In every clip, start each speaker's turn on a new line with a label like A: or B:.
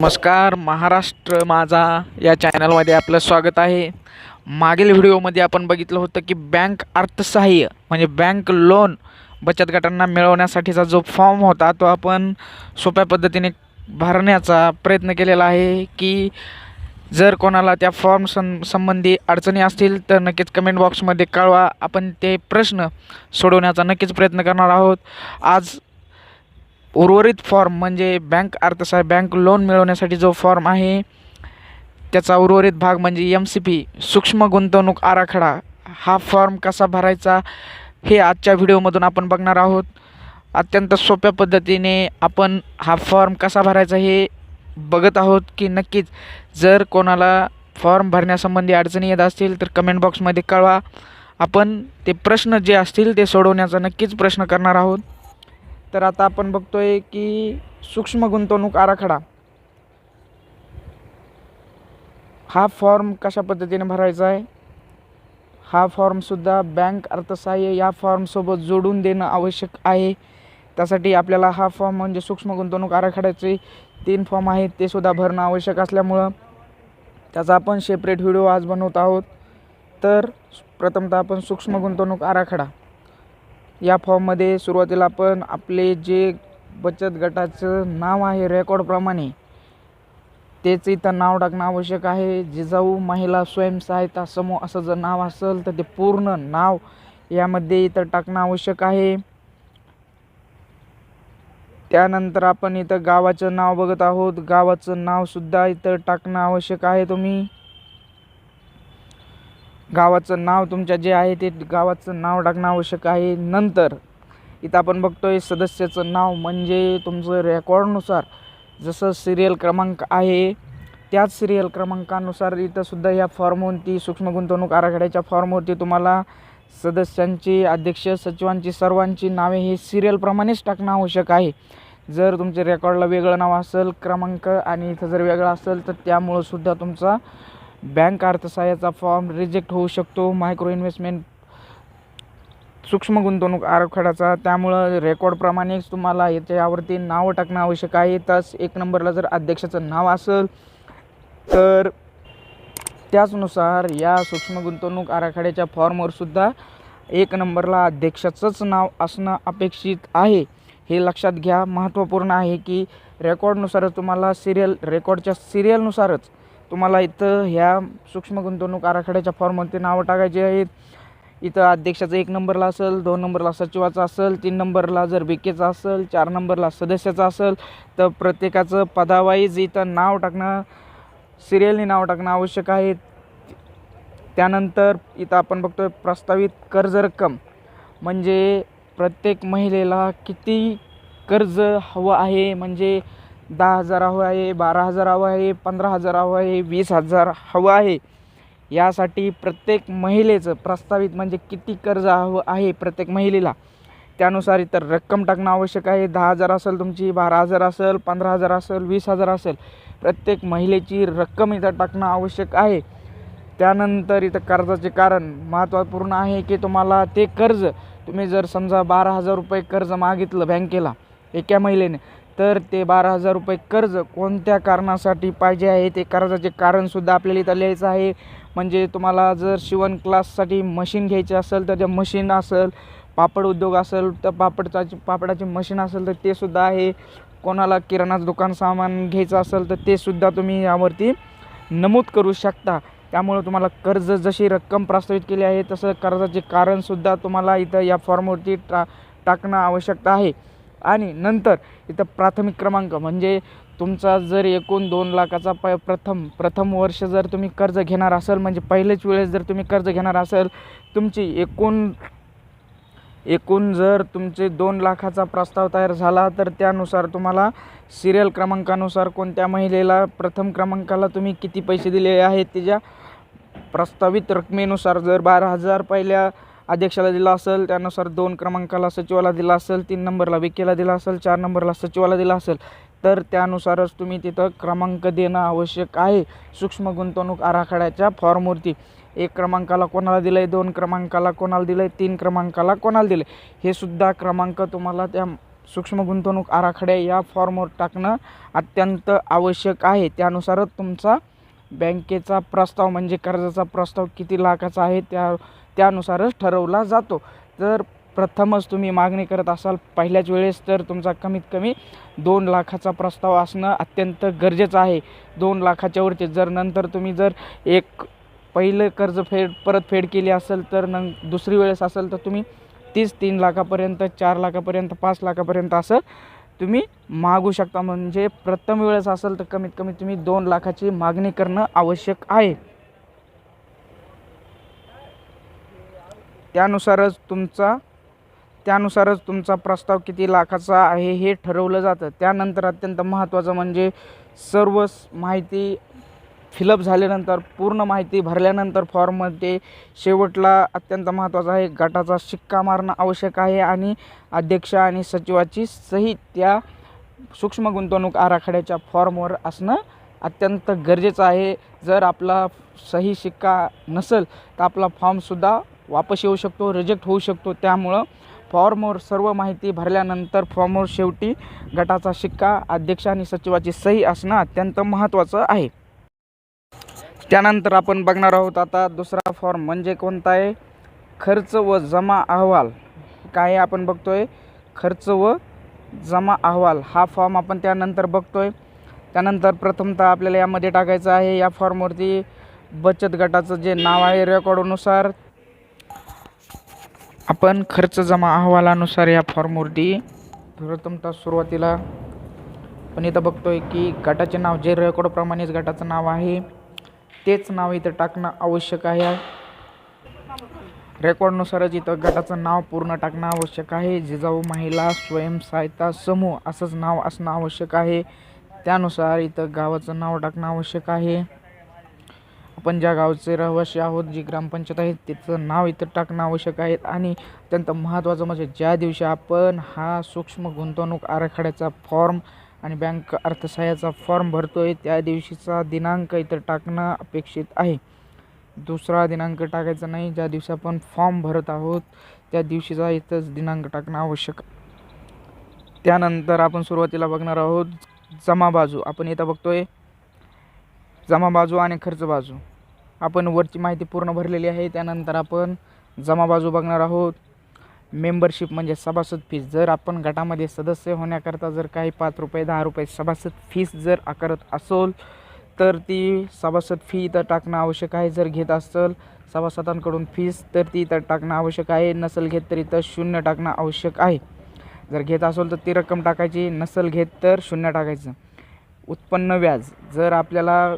A: नमस्कार महाराष्ट्र माझा या चॅनलमध्ये आपलं स्वागत आहे. मागील व्हिडिओमध्ये आपण बघितलं होतं की बँक अर्थसहाय्य म्हणजे बँक लोन बचत गटांना मिळवण्यासाठीचा जो फॉर्म होता तो आपण सोप्या पद्धतीने भरण्याचा प्रयत्न केलेला आहे की जर कोणाला त्या फॉर्म सं संबंधी अडचणी असतील तर नक्कीच कमेंट बॉक्समध्ये कळवा. आपण ते प्रश्न सोडवण्याचा नक्कीच प्रयत्न करणार आहोत. आज उर्वरित फॉर्म म्हणजे बँक अर्थसा बँक लोन मिळवण्यासाठी जो फॉर्म आहे त्याचा उर्वरित भाग म्हणजे एम सी पी सूक्ष्म गुंतवणूक आराखडा. हा फॉर्म कसा भरायचा हे आजच्या व्हिडिओमधून आपण बघणार आहोत. अत्यंत सोप्या पद्धतीने आपण हा फॉर्म कसा भरायचा हे बघत आहोत की नक्कीच जर कोणाला फॉर्म भरण्यासंबंधी अडचणी येत असतील तर कमेंट बॉक्समध्ये कळवा. आपण ते प्रश्न जे असतील ते सोडवण्याचा नक्कीच प्रश्न करणार आहोत. तर आता आपण बघतोय की सूक्ष्म गुंतवणूक आराखडा. हा फॉर्म कशा पद्धतीने भरायचा आहे? हा फॉर्मसुद्धा बँक अर्थसहाय्य या फॉर्मसोबत जोडून देणं आवश्यक आहे. त्यासाठी आपल्याला हा फॉर्म म्हणजे सूक्ष्म गुंतवणूक आराखड्याचे तीन फॉर्म आहेत ते सुद्धा भरणं आवश्यक असल्यामुळं त्याचा आपण सेपरेट व्हिडिओ आज बनवत आहोत. तर प्रथमतः आपण सूक्ष्म गुंतवणूक आराखडा. या फॉर्ममध्ये सुरुवातीला आपण आपले जे बचत गटाचं नाव आहे रेकॉर्डप्रमाणे तेच इथं नाव टाकणं आवश्यक आहे. जिजाऊ महिला स्वयंसहायता समूह असं जर नाव असेल तर ते पूर्ण नाव यामध्ये इथं टाकणं आवश्यक आहे. त्यानंतर आपण इथं गावाचं नाव बघत आहोत. गावाचं नावसुद्धा इथं टाकणं आवश्यक आहे तुम्ही. गावाचं नाव तुमच्या जे आहे ते गावाचं नाव टाकणं आवश्यक आहे. नंतर इथं आपण बघतो आहे सदस्याचं नाव म्हणजे तुमचं रेकॉर्डनुसार जसं सिरियल क्रमांक आहे त्याच सिरियल क्रमांकानुसार इथंसुद्धा ह्या फॉर्मवरती सूक्ष्म गुंतवणूक आराखड्याच्या फॉर्मवरती तुम्हाला सदस्यांची अध्यक्ष सचिवांची सर्वांची नावे हे सिरियलप्रमाणेच टाकणं आवश्यक आहे. जर तुमच्या रेकॉर्डला वेगळं नाव असेल क्रमांक आणि इथं जर वेगळं असेल तर त्यामुळं सुद्धा तुमचा बँक अर्थसहाय्याचा फॉर्म रिजेक्ट होऊ शकतो. मायक्रो इन्व्हेस्टमेंट सूक्ष्म गुंतवणूक आराखड्याचा. त्यामुळं रेकॉर्डप्रमाणेच तुम्हाला याच्यावरती नावं टाकणं आवश्यक आहे. तस एक नंबरला जर अध्यक्षाचं नाव असेल तर त्याचनुसार या सूक्ष्म गुंतवणूक आराखड्याच्या फॉर्मवर सुद्धा एक नंबरला अध्यक्षाचंच नाव असणं अपेक्षित आहे. हे लक्षात घ्या. महत्त्वपूर्ण आहे की रेकॉर्डनुसारच तुम्हाला सिरियल रेकॉर्डच्या सिरियलनुसारच तुम्हाला इथं ह्या सूक्ष्म गुंतवणूक आराखड्याच्या फॉर्ममध्ये नावं टाकायची आहेत. इथं अध्यक्षाचं एक नंबरला असेल दोन नंबरला सचिवाचा असेल तीन नंबरला जर बिकेचा असेल चार नंबरला सदस्याचा असेल तर प्रत्येकाचं पदावाईज इथं नाव टाकणं सिरियलनी नाव टाकणं आवश्यक आहे. त्यानंतर इथं आपण बघतोय प्रस्तावित कर्ज रक्कम. म्हणजे प्रत्येक महिलेला किती कर्ज हवं आहे? म्हणजे दहा हजार हवं आहे बारा हजार हवं आहे पंधरा हजार हवं आहे वीस हजार हवं आहे. यासाठी प्रत्येक महिलेचं प्रस्तावित म्हणजे किती कर्ज हवं आहे प्रत्येक महिलेला? त्यानुसार इतर रक्कम टाकणं आवश्यक आहे. दहा हजार असेल तुमची बारा हजार असेल पंधरा हजार असेल वीस हजार असेल. प्रत्येक महिलेची रक्कम इथं टाकणं आवश्यक आहे. त्यानंतर इथं कर्जाचे कारण महत्त्वपूर्ण आहे की तुम्हाला ते कर्ज तुम्ही जर समजा बारा हजार रुपये कर्ज मागितलं बँकेला एका महिलेने तर ते बारा हजार रुपये कर्ज कोणत्या कारणासाठी पाहिजे आहे? ते कर्जाचे कारणसुद्धा आपल्याला इथं लिहायचं आहे. म्हणजे तुम्हाला जर शिवण क्लाससाठी मशीन घ्यायची असेल तर ते मशीन असेल पापड उद्योग असेल तर पापडचाची पापडाची मशीन असेल तर ते सुद्धा आहे. कोणाला किराणाचं दुकान सामान घ्यायचं असेल तर ते सुद्धा तुम्ही यावरती नमूद करू शकता. त्यामुळं तुम्हाला कर्ज जशी रक्कम प्रस्तावित केली आहे तसं कर्जाचे कारणसुद्धा तुम्हाला इथं या फॉर्मवरती टा टाकणं आवश्यकता आहे. आणि नंतर इथं प्राथमिक क्रमांक म्हणजे तुमचा जर एकूण दोन लाखाचा प प्रथम प्रथम वर्ष जर तुम्ही कर्ज घेणार असाल म्हणजे पहिलेच वेळेस जर तुम्ही कर्ज घेणार असाल तुमची एकूण एकूण जर तुमचे दोन लाखाचा प्रस्ताव तयार झाला तर त्यानुसार तुम्हाला सिरियल क्रमांकानुसार कोणत्या महिलेला प्रथम क्रमांकाला तुम्ही किती पैसे दिले आहेत त्याच्या प्रस्तावित रकमेनुसार जर बारा हजार पहिल्या अध्यक्षाला दिला असेल त्यानुसार दोन क्रमांकाला सचिवाला दिला असेल तीन नंबरला विकेला दिला असेल चार नंबरला सचिवाला दिला असेल तर त्यानुसारच तुम्ही तिथं क्रमांक देणं आवश्यक आहे. सूक्ष्म गुंतवणूक आराखड्याच्या फॉर्मवरती एक क्रमांकाला कोणाला दिलं आहे दोन क्रमांकाला कोणाला दिलं आहे तीन क्रमांकाला कोणाला दिलं आहे हे सुद्धा क्रमांक तुम्हाला त्या सूक्ष्म गुंतवणूक आराखड्या या फॉर्मवर टाकणं अत्यंत आवश्यक आहे. त्यानुसारच तुमचा बँकेचा प्रस्ताव म्हणजे कर्जाचा प्रस्ताव किती लाखाचा आहे त्या त्यानुसारच ठरवला जातो. जर प्रथमच तुम्ही मागणी करत असाल पहिल्याच वेळेस तर तुमचा कमीत कमी दोन लाखाचा प्रस्ताव असणं अत्यंत गरजेचं आहे. दोन लाखाच्या वरती जर नंतर तुम्ही जर एक पहिलं कर्ज फेड परतफेड केली असेल तर नं दुसरी वेळेस असेल तर तुम्ही तीस तीन लाखापर्यंत चार लाखापर्यंत पाच लाखापर्यंत असं तुम्ही मागू शकता. म्हणजे प्रथम वेळेस असेल तर कमीत कमी तुम्ही दोन लाखाची मागणी करणं आवश्यक आहे. त्यानुसारच तुमचा त्यानुसारच तुमचा प्रस्ताव किती लाखाचा आहे हे ठरवलं जातं. त्यानंतर अत्यंत महत्त्वाचं म्हणजे सर्व माहिती फिलअप झाल्यानंतर पूर्ण माहिती भरल्यानंतर फॉर्ममध्ये शेवटला अत्यंत महत्त्वाचा आहे गटाचा शिक्का मारणं आवश्यक आहे आणि अध्यक्ष आणि सचिवाची सही त्या सूक्ष्म गुंतवणूक आराखड्याच्या फॉर्मवर असणं अत्यंत गरजेचं आहे. जर आपला सही शिक्का नसेल तर आपला फॉर्मसुद्धा वापस येऊ शकतो रिजेक्ट होऊ शकतो. त्यामुळं फॉर्मवर सर्व माहिती भरल्यानंतर फॉर्मवर शेवटी गटाचा शिक्का अध्यक्ष आणि सचिवाची सही असणं अत्यंत महत्त्वाचं आहे. त्यानंतर आपण बघणार आहोत आता दुसरा फॉर्म म्हणजे कोणता आहे? खर्च व जमा अहवाल. काय आपण बघतो आहे खर्च व जमा अहवाल. हा फॉर्म आपण त्यानंतर बघतो आहे त्यानंतर प्रथमतः आपल्याला यामध्ये टाकायचं आहे या फॉर्मवरती बचत गटाचं जे नाव आहे रेकॉर्डनुसार आपण खर्च जमा अहवालानुसार या फॉर्मवरती प्रथमतः सुरुवातीला. पण इथं बघतोय की गटाचे नाव जे रेकॉर्डप्रमाणेच गटाचं नाव आहे तेच नाव इथं टाकणं आवश्यक आहे. रेकॉर्डनुसारच इथं गटाचं नाव पूर्ण टाकणं आवश्यक आहे. जिजाऊ महिला स्वयंसहायता समूह असंच नाव असणं आवश्यक आहे. त्यानुसार इथं गावाचं नाव टाकणं आवश्यक आहे. आपण ज्या गावचे रहिवासी आहोत जी ग्रामपंचायत आहे तिचं नाव इथं टाकणं आवश्यक आहे. आणि अत्यंत महत्त्वाचं म्हणजे ज्या दिवशी आपण हा सूक्ष्म गुंतवणूक आराखड्याचा फॉर्म आणि बँक अर्थसहाय्याचा फॉर्म भरतो आहे त्या दिवशीचा दिनांक इथं टाकणं अपेक्षित आहे. दुसरा दिनांक टाकायचा नाही ज्या दिवशी आपण फॉर्म भरत आहोत त्या दिवशीचा इथंच दिनांक टाकणं आवश्यक त्यानंतर आपण सुरुवातीला बघणार आहोत जमा बाजू. आपण इथं बघतोय जमा बाजू आणि खर्च बाजू. आपण वरची माहिती पूर्ण भरलेली आहे त्यानंतर आपण जमा बाजू बघणार आहोत. मेंबरशिप म्हणजे सभासद फीस जर आपण गटामध्ये सदस्य होण्याकरता जर काही पाच रुपये दहा रुपये सभासद फीस जर आकारत असोल तर ती सभासद फी इथं टाकणं आवश्यक आहे. जर घेत असेल सभासदांकडून फीस तर ती इथं टाकणं आवश्यक आहे. नसेल घेत तर इथं शून्य टाकणं आवश्यक आहे. जर घेत असेल तर ती रक्कम टाकायची. नसेल घेत तर शून्य टाकायचं. उत्पन्न व्याज. जर आपल्याला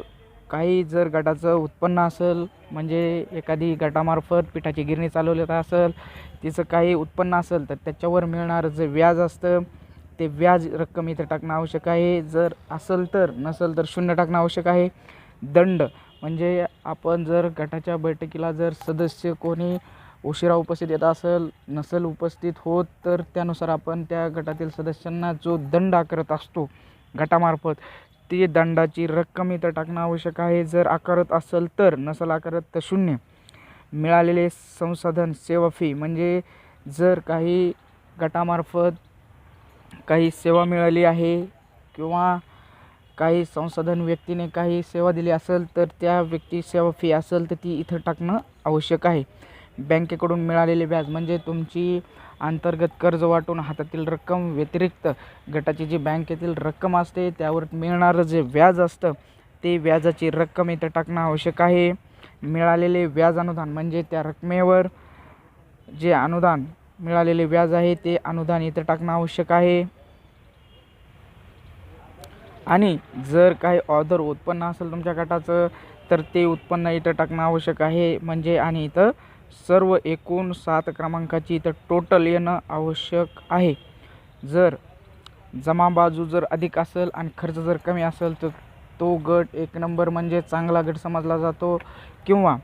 A: काही जर गटाचं उत्पन्न असेल म्हणजे एखादी गटामार्फत पिठाची गिरणी चालवली असेल तिचं काही उत्पन्न असेल तर त्याच्यावर मिळणारं जे व्याज असतं ते व्याज रक्कम इथं टाकणं आवश्यक आहे. जर असेल तर नसेल तर शून्य टाकणं आवश्यक आहे. दंड म्हणजे आपण जर गटाच्या बैठकीला जर सदस्य कोणी उशिरा उपस्थित येत असेल नसेल उपस्थित होत तर त्यानुसार आपण त्या गटातील सदस्यांना जो दंड आकारत असतो गटामार्फत ती दंडाची रक्कम इथं टाकणं आवश्यक आहे. जर आकारत असेल तर नसेल आकारत तर शून्य. मिळालेले संसाधन सेवा फी म्हणजे जर काही गटामार्फत काही सेवा मिळाली आहे किंवा काही संसाधन व्यक्तीने काही सेवा दिली असेल तर त्या व्यक्ती सेवा फी असेल तर ती इथं टाकणं आवश्यक आहे. बँकेकडून मिळालेले व्याज म्हणजे तुमची अंतर्गत कर्ज वाटून हातातील रक्कम व्यतिरिक्त गटाची जी बँकेतील रक्कम असते त्यावर मिळणारं जे व्याज असतं ते व्याजाची रक्कम इथं टाकणं आवश्यक आहे. मिळालेले व्याज अनुदान म्हणजे त्या रकमेवर जे अनुदान मिळालेले व्याज आहे ते अनुदान इथं टाकणं आवश्यक आहे. आणि जर काही ऑदर उत्पन्न असेल तुमच्या गटाचं तर ते उत्पन्न इथं टाकणं आवश्यक आहे. म्हणजे आणि इथं सर्व एकूण सात क्रमांकाची इथं टोटल येणं आवश्यक आहे. जर जमा बाजू जर अधिक असेल आणि खर्च जर कमी असेल तर तो गट एक नंबर म्हणजे चांगला गट समजला जातो. किंवा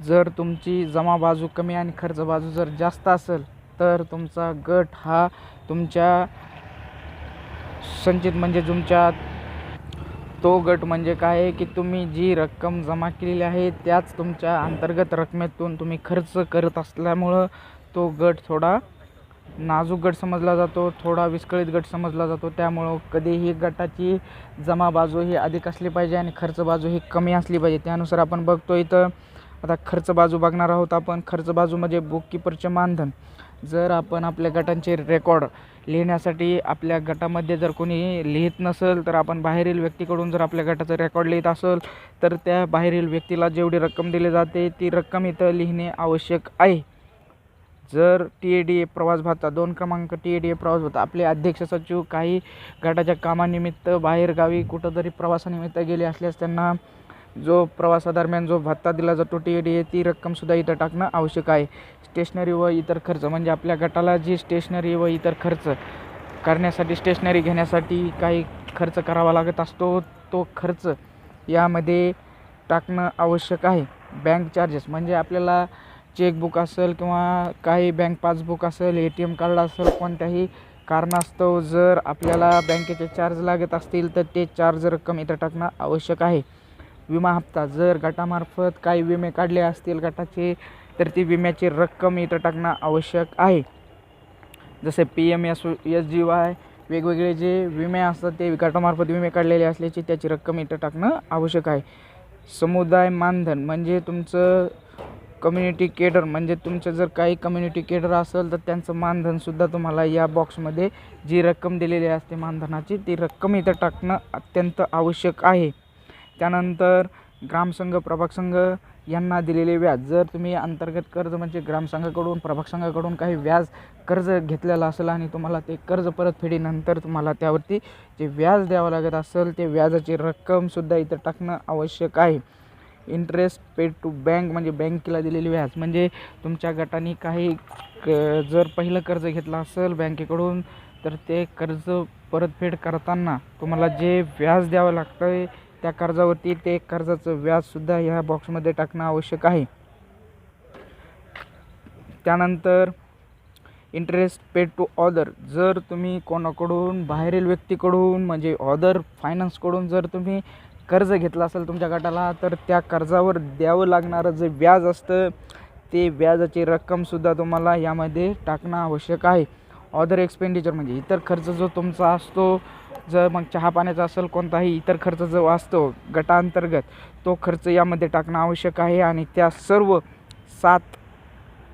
A: जर तुमची जमा बाजू कमी आणि खर्च बाजू जर जास्त असेल तर तुमचा गट हा तुमच्या संचित म्हणजे तुमच्या तो गट म्हणजे काय आहे की तुम्ही जी रक्कम जमा केलेली आहे त्याच तुमच्या अंतर्गत रकमेतून तुम्ही खर्च करत असल्यामुळं तो गट थोडा नाजूक गट समजला जातो थोडा विस्कळीत गट समजला जातो. त्यामुळं कधीही गटाची जमा बाजू ही अधिक असली पाहिजे आणि खर्च बाजू ही कमी असली पाहिजे. त्यानुसार आपण बघतो इथं आता खर्च बाजू बघणार आहोत आपण. खर्च बाजू म्हणजे बुककीपरचे मानधन. जर आपण आपल्या गटांचे रेकॉर्ड लिहिण्यासाठी आपल्या गटामध्ये जर कोणी लिहित नसेल तर आपण बाहेरील व्यक्तीकडून जर आपल्या गटाचं रेकॉर्ड लिहित असेल तर त्या बाहेरील व्यक्तीला जेवढी रक्कम दिली जाते ती रक्कम इथं लिहिणे आवश्यक आहे. जर टी ए डी ए प्रवास भत्ता दोन क्रमांक टी ए डी ए प्रवास भत्ता आपले अध्यक्ष सचिव काही गटाच्या कामानिमित्त बाहेरगावी कुठंतरी प्रवासानिमित्त गेले असल्यास त्यांना जो प्रवासादरम्यान जो भत्ता दिला जातो टी ए डी ए ती रक्कमसुद्धा इथं टाकणं आवश्यक आहे. स्टेशनरी व इतर खर्च म्हणजे आपल्या गटाला जी स्टेशनरी व इतर खर्च करण्यासाठी स्टेशनरी घेण्यासाठी काही खर्च करावा लागत असतो तो खर्च यामध्ये टाकणं आवश्यक आहे. बँक चार्जेस म्हणजे आपल्याला चेकबुक असेल किंवा काही बँक पासबुक असेल ए टी एम कार्ड असेल कोणत्याही कारणास्तव जर आपल्याला बँकेचे चार्ज लागत असतील तर ते चार्ज रक्कम इथं टाकणं आवश्यक आहे. विमा हप्ता. जर गटामार्फत काही विमे काढले असतील गटाचे तर ती विम्याची रक्कम इथं टाकणं आवश्यक आहे. जसे P M S S G Y वेगवेगळे जे विमे असतात ते गटामार्फत विमे काढलेले असल्याची त्याची रक्कम इथं टाकणं आवश्यक आहे. समुदाय मानधन म्हणजे तुमचं कम्युनिटी केडर म्हणजे तुमचं जर काही कम्युनिटी केडर असेल तर त्यांचं मानधनसुद्धा तुम्हाला या बॉक्समध्ये जी रक्कम दिलेली असते मानधनाची ती रक्कम इथं टाकणं अत्यंत आवश्यक आहे. त्यानंतर ग्रामसंघ प्रभाग संघ यांना दिलेले व्याज. जर तुम्ही अंतर्गत कर्ज म्हणजे ग्रामसंघाकडून प्रभाग संघाकडून काही व्याज कर्ज घेतलेलं असेल आणि तुम्हाला ते कर्ज परतफेडीनंतर तुम्हाला त्यावरती जे व्याज द्यावं लागत असेल ते व्याजाची रक्कमसुद्धा इथं टाकणं आवश्यक आहे. इंटरेस्ट पेड टू बँक म्हणजे बँकेला दिलेली व्याज. म्हणजे तुमच्या गटाने काही क जर पहिलं कर्ज घेतलं असेल बँकेकडून तर ते कर्ज परतफेड करताना तुम्हाला जे व्याज द्यावं लागतं आहे त्या कर्जावरती ते कर्जाचं व्याजसुद्धा ह्या बॉक्समध्ये टाकणं आवश्यक आहे. त्यानंतर इंटरेस्ट पेड टू ऑदर जर तुम्ही कोणाकडून बाहेरील व्यक्तीकडून म्हणजे ऑदर फायनान्सकडून जर तुम्ही कर्ज घेतलं असेल तुमच्या गटाला तर त्या कर्जावर द्यावं लागणारं जे व्याज असतं ते व्याजाची रक्कमसुद्धा तुम्हाला यामध्ये टाकणं आवश्यक आहे. ऑदर एक्सपेंडिचर म्हणजे इतर खर्च जो तुमचा असतो जर मग चहा पाण्याचा असेल कोणताही इतर खर्च जो असतो गटांतर्गत तो खर्च यामध्ये टाकणं आवश्यक आहे आणि त्या सर्व सात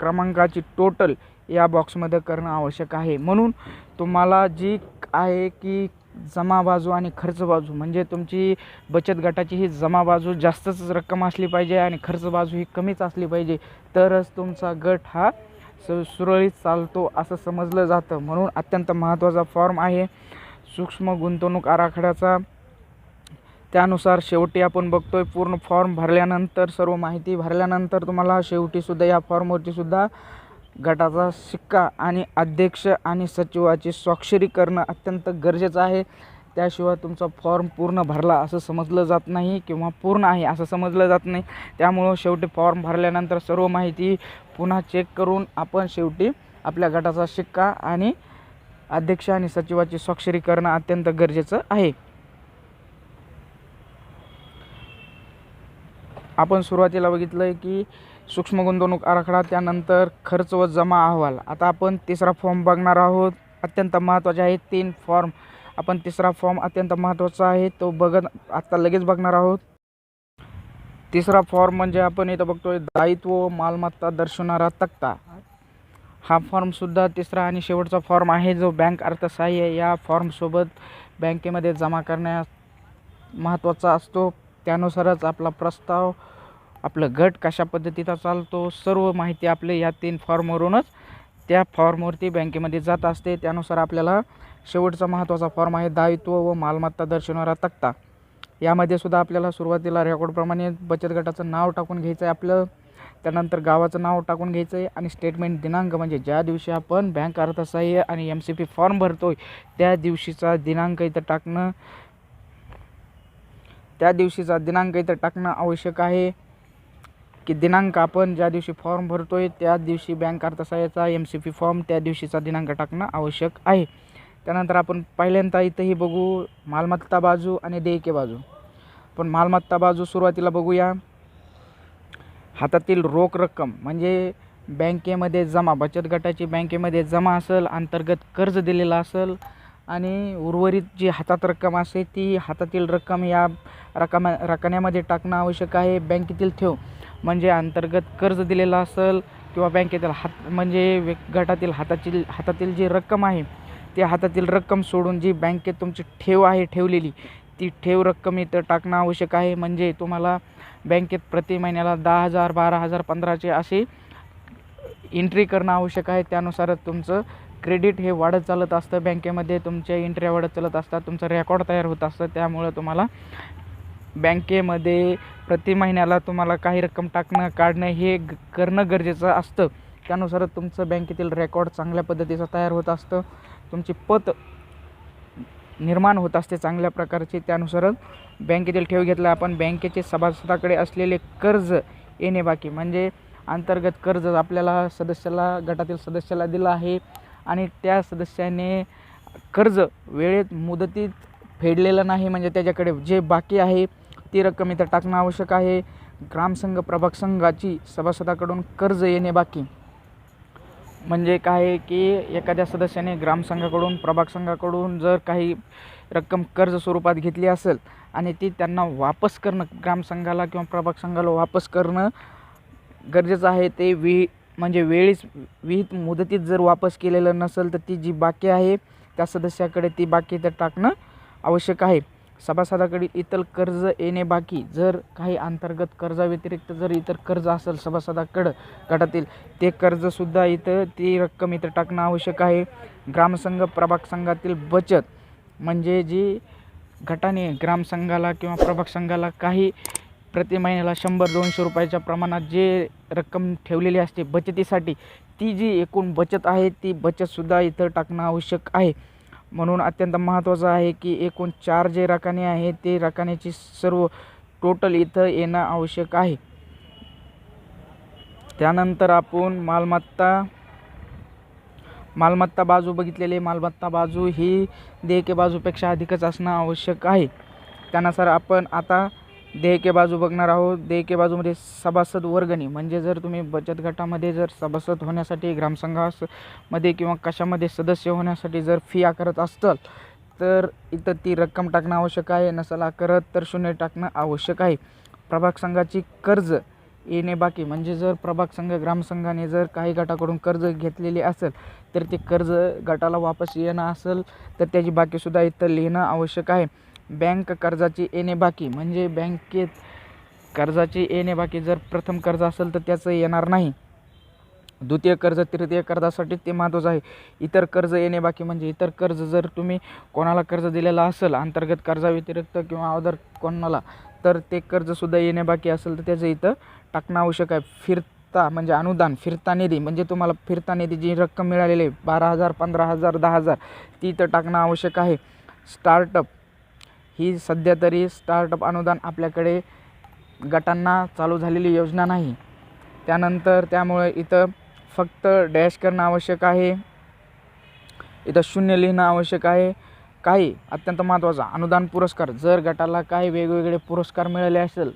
A: क्रमांकाची टोटल या बॉक्समध्ये करणं आवश्यक आहे. म्हणून तुम्हाला जी आहे की जमा बाजू आणि खर्च बाजू म्हणजे तुमची बचत गटाची ही जमा बाजू जास्तच रक्कम असली पाहिजे आणि खर्च बाजू ही कमीच असली पाहिजे तरच तुमचा गट हा सु सुरळीत चालतो असं समजलं जातं. म्हणून अत्यंत महत्त्वाचा फॉर्म आहे. सूक्ष्म गुंतवणूक आराखड्याचा त्यानुसार शेवटी आपण बघतोय पूर्ण फॉर्म भरल्यानंतर सर्व माहिती भरल्यानंतर तुम्हाला शेवटीसुद्धा या फॉर्मवरतीसुद्धा गटाचा शिक्का आणि अध्यक्ष आणि सचिवाची स्वाक्षरी करणं अत्यंत गरजेचं आहे. त्याशिवाय तुमचा फॉर्म पूर्ण भरला असं समजलं जात नाही किंवा पूर्ण आहे असं समजलं जात नाही. त्यामुळं शेवटी फॉर्म भरल्यानंतर सर्व माहिती पुन्हा चेक करून आपण शेवटी आपल्या गटाचा शिक्का आणि अध्यक्ष आणि सचिवाची स्वाक्षरी करणं अत्यंत गरजेचं आहे. आपण सुरुवातीला बघितलं आहे की सूक्ष्म गुंतवणूक आराखडा त्यानंतर खर्च व जमा अहवाल. आता आपण तिसरा फॉर्म बघणार आहोत. अत्यंत महत्त्वाचे आहे तीन फॉर्म आपण तिसरा फॉर्म अत्यंत महत्त्वाचा आहे तो बघत आत्ता लगेच बघणार आहोत. तिसरा फॉर्म म्हणजे आपण इथं बघतोय दायित्व मालमत्ता दर्शवणारा तक्ता. हा फॉर्मसुद्धा तिसरा आणि शेवटचा फॉर्म आहे जो बँक अर्थसहाय्य या फॉर्मसोबत बँकेमध्ये जमा करण्यास महत्त्वाचा असतो. त्यानुसारच आपला प्रस्ताव आपलं गट कशा पद्धतीचा चालतो सर्व माहिती आपले या तीन फॉर्मवरूनच त्या फॉर्मवरती बँकेमध्ये जात असते. त्यानुसार आपल्याला शेवटचा महत्त्वाचा फॉर्म आहे दायित्व व मालमत्ता दर्शवणारा तक्ता. यामध्ये सुद्धा आपल्याला सुरुवातीला रेकॉर्डप्रमाणे बचत गटाचं नाव टाकून घ्यायचं आहे आपलं. त्यानंतर गावाचं नाव टाकून घ्यायचं आहे आणि स्टेटमेंट दिनांक म्हणजे ज्या दिवशी आपण बँक अर्थसहाय्य आणि एम सी पी फॉर्म भरतो आहे त्या दिवशीचा दिनांक इथं टाकणं त्या दिवशीचा दिनांक इथं टाकणं आवश्यक आहे. की दिनांक आपण ज्या दिवशी फॉर्म भरतो आहे त्या दिवशी बँक अर्थसहाय्याचा एम सी पी फॉर्म त्या दिवशीचा दिनांक टाकणं आवश्यक आहे. त्यानंतर आपण पहिल्यांदा इथंही बघू मालमत्ता बाजू आणि देयके बाजू. पण मालमत्ता बाजू सुरुवातीला बघूया. हातातील रोख रक्कम म्हणजे बँकेमध्ये जमा बचत गटाची बँकेमध्ये जमा असेल अंतर्गत कर्ज दिलेलं असेल आणि उर्वरित जी हातात रक्कम असते ती हातातील रक्कम या रकम रकण्यामध्ये टाकणं आवश्यक आहे. बँकेतील ठेव म्हणजे अंतर्गत कर्ज दिलेलं असेल किंवा बँकेतील हात म्हणजे व्य गटातील हातातील हातातील जी रक्कम आहे ती हातातील रक्कम सोडून जी बँकेत तुमची ठेव आहे ठेवलेली ती ठेव रक्कम इथं टाकणं आवश्यक आहे. म्हणजे तुम्हाला बँकेत प्रति महिन्याला दहा हजार बारा हजार पंधराचे असे एंट्री करणं आवश्यक आहे. त्यानुसारच तुमचं क्रेडिट हे वाढत चालत असतं. बँकेमध्ये तुमच्या एंट्र्या वाढत चालत असतात. तुमचं रेकॉर्ड तयार होत असतं. त्यामुळं तुम्हाला बँकेमध्ये प्रति महिन्याला तुम्हाला काही रक्कम टाकणं काढणं हे ग करणं गरजेचं असतं. त्यानुसारच तुमचं बँकेतील रेकॉर्ड चांगल्या पद्धतीचं तयार होत असतं. तुमची पत निर्माण होत असते चांगल्या प्रकारचे. त्यानुसार बँकेतील ठेव घेतला. आपण बँकेचे सभासदाकडे असलेले कर्ज येणे बाकी. म्हणजे अंतर्गत कर्ज आपल्याला सदस्याला गटातील सदस्याला दिलं आहे आणि त्या सदस्याने कर्ज वेळेत मुदतीत फेडलेलं नाही. म्हणजे त्याच्याकडे जे बाकी आहे ती रक्कम इथं टाकणं आवश्यक आहे. ग्रामसंघ प्रभाग संघाची सभासदाकडून कर्ज येणे बाकी. म्हणजे काय आहे की एखाद्या सदस्याने ग्रामसंघाकडून प्रभाग संघाकडून जर काही रक्कम कर्ज स्वरूपात घेतली असेल आणि ती त्यांना वापस करणं ग्रामसंघाला किंवा प्रभाग संघाला वापस करणं गरजेचं आहे ते वि म्हणजे वेळीच विहित मुदतीत जर वापस केलेलं नसेल तर ती जी बाकी आहे त्या सदस्याकडे ती बाकी तर टाकणं आवश्यक आहे. सभासदाकडे इतर कर्ज येणे बाकी. जर काही अंतर्गत कर्जाव्यतिरिक्त जर इतर कर्ज असेल सभासदाकडं गटातील ते कर्जसुद्धा इथं ती रक्कम इथं टाकणं आवश्यक आहे. ग्रामसंघ प्रभाग संघातील बचत म्हणजे जी गटाने ग्रामसंघाला किंवा प्रभाग संघाला काही प्रति महिन्याला शंभर दोनशे रुपयाच्या प्रमाणात जे रक्कम ठेवलेली असते बचतीसाठी ती जी एकूण बचत आहे ती बचतसुद्धा इथं टाकणं आवश्यक आहे. म्हणून अत्यंत महत्त्वाचं आहे की एकूण चार जे रकाने आहे ते रकान्याची सर्व टोटल इथं येणं आवश्यक आहे. त्यानंतर आपण मालमत्ता मालमत्ता बाजू बघितलेली मालमत्ता बाजू ही देयके बाजूपेक्षा अधिकच असणं आवश्यक आहे. त्यानुसार आपण आता देयके बाजू बघणार आहोत. देयके बाजूमध्ये सभासद वर्गणी. म्हणजे जर तुम्ही बचत गटामध्ये जर सभासद होण्यासाठी ग्रामसंघामध्ये किंवा कशामध्ये सदस्य होण्यासाठी जर फी आकारत असताल तर इथं ती रक्कम टाकणं आवश्यक आहे. नसेल आकारत तर शून्य टाकणं आवश्यक आहे. प्रभाग संघाची कर्ज येणे बाकी. म्हणजे जर प्रभाग संघ ग्रामसंघाने जर काही गटाकडून कर्ज घेतलेले असेल तर ते कर्ज गटाला वापस येणं असेल तर त्याची बाकीसुद्धा इथं लिहिणं आवश्यक आहे. बँक कर्जाची येणे बाकी. म्हणजे बँकेत कर्जाची येणे बाकी. जर प्रथम कर्ज असेल तर त्याचं येणार नाही. द्वितीय कर्ज तृतीय कर्जासाठी ते महत्त्वाचं आहे. इतर कर्ज येणे बाकी म्हणजे इतर कर्ज जर तुम्ही कोणाला कर्ज दिलेलं असेल अंतर्गत कर्जाव्यतिरिक्त किंवा अदर कोणाला तर ते कर्जसुद्धा येणे बाकी असेल तर त्याचं इथं टाकणं आवश्यक आहे. फिरता म्हणजे अनुदान फिरता निधी म्हणजे तुम्हाला फिरता निधी जी रक्कम मिळालेली आहे बारा हजार पंधरा हजार दहा हजार ती इथं टाकणं आवश्यक आहे. स्टार्टअप ही सध्या तरी स्टार्टअप अनुदान आपल्याकडे गटांना चालू झालेली योजना नाही. त्यानंतर त्यामुळे इथं फक्त डॅश करणं आवश्यक आहे. इथं शून्य लिहिणं आवश्यक आहे. काही अत्यंत महत्त्वाचा अनुदान पुरस्कार. जर गटाला काही वेगवेगळे पुरस्कार मिळाले असेल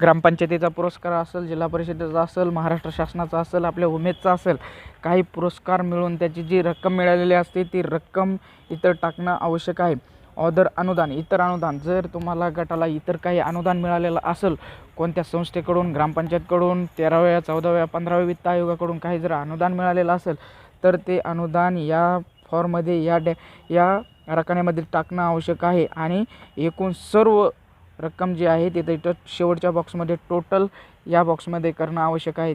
A: ग्रामपंचायतीचा पुरस्कार असेल जिल्हा परिषदेचा असेल महाराष्ट्र शासनाचा असेल आपल्या उमेदचा असेल काही पुरस्कार मिळून त्याची जी रक्कम मिळालेली असते ती रक्कम इथं टाकणं आवश्यक आहे. ऑदर अनुदान इतर अनुदान. जर तुम्हाला गटाला इतर काही अनुदान मिळालेलं असेल कोणत्या संस्थेकडून ग्रामपंचायतकडून तेराव्या चौदाव्या पंधराव्या वित्त आयोगाकडून काही जर अनुदान मिळालेलं असेल तर ते अनुदान या फॉर्ममध्ये या डॅ या रकान्यामध्ये टाकणं आवश्यक आहे. आणि एकूण सर्व रक्कम जी आहे ते तिथं शेवटच्या बॉक्समध्ये टोटल या बॉक्समध्ये करणं आवश्यक आहे.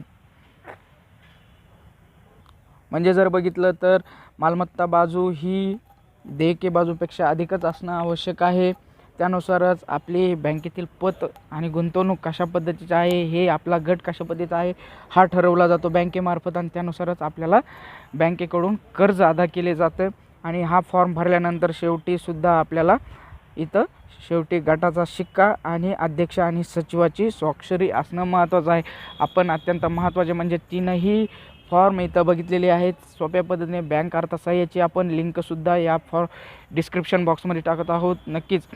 A: म्हणजे जर बघितलं तर मालमत्ता बाजू ही देयके बाजूपेक्षा अधिकच असणं आवश्यक आहे. त्यानुसारच आपली बँकेतील पत आणि गुंतवणूक कशा पद्धतीचं आहे हे आपला गट कशा पद्धतीचा आहे हा ठरवला जातो बँकेमार्फत आणि त्यानुसारच आपल्याला बँकेकडून कर्ज अदा केले जातं. आणि हा फॉर्म भरल्यानंतर शेवटीसुद्धा आपल्याला इथं शेवटी गटाचा शिक्का आणि अध्यक्ष आणि सचिवाची स्वाक्षरी असणं महत्त्वाचं आहे. आपण अत्यंत महत्त्वाचे म्हणजे तीनही फॉर्म इथं बघितलेले आहेत. सोप्या पद्धतीने बँक अर्थसहाय्याची आपण लिंकसुद्धा या फॉर डिस्क्रिप्शन बॉक्समध्ये टाकत आहोत. नक्कीच.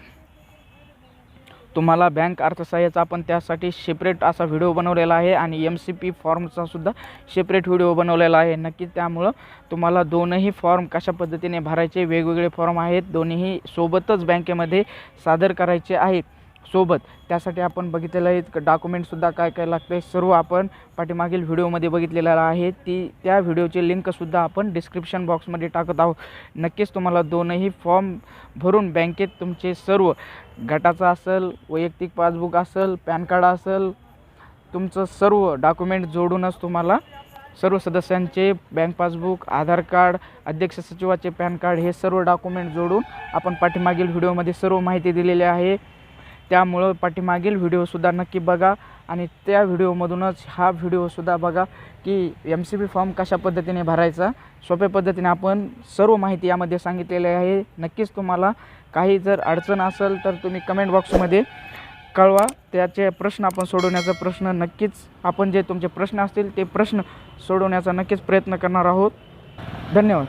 A: तुम्हाला बँक अर्थसहाय्याचा आपण त्यासाठी सेपरेट असा व्हिडिओ बनवलेला आहे आणि एम सी पी फॉर्मचासुद्धा सेपरेट व्हिडिओ बनवलेला आहे. नक्कीच त्यामुळं तुम्हाला दोनही फॉर्म कशा पद्धतीने भरायचे वेगवेगळे फॉर्म आहेत. दोन्हीही सोबतच बँकेमध्ये सादर करायचे आहेत. सोबत. त्यासाठी आपण बघितलेलं आहे डॉक्युमेंटसुद्धा काय काय लागतं आहे सर्व आपण पाठीमागील व्हिडिओमध्ये बघितलेलं आहे. ती त्या व्हिडिओची लिंकसुद्धा आपण डिस्क्रिप्शन बॉक्समध्ये टाकत आहोत. नक्कीच तुम्हाला दोनही फॉर्म भरून बँकेत तुमचे सर्व गटाचं असेल वैयक्तिक पासबुक असेल पॅन कार्ड असेल तुमचं सर्व डॉक्युमेंट जोडूनच तुम्हाला सर्व सदस्यांचे बँक पासबुक आधार कार्ड अध्यक्ष सचिवाचे पॅन कार्ड हे सर्व डॉक्युमेंट जोडून आपण पाठीमागील व्हिडिओमध्ये सर्व माहिती दिलेली आहे. त्यामुळं पाठीमागील व्हिडिओसुद्धा नक्की बघा आणि त्या व्हिडिओमधूनच हा व्हिडिओसुद्धा बघा की एम सी बी फॉर्म कशा पद्धतीने भरायचा सोप्या पद्धतीने आपण सर्व माहिती यामध्ये सांगितलेली आहे. नक्कीच तुम्हाला काही जर अडचण असेल तर तुम्ही कमेंट बॉक्समध्ये कळवा. त्याचे प्रश्न आपण सोडवण्याचा प्रश्न नक्कीच आपण जे तुमचे प्रश्न असतील ते प्रश्न सोडवण्याचा नक्कीच प्रयत्न करणार आहोत. धन्यवाद.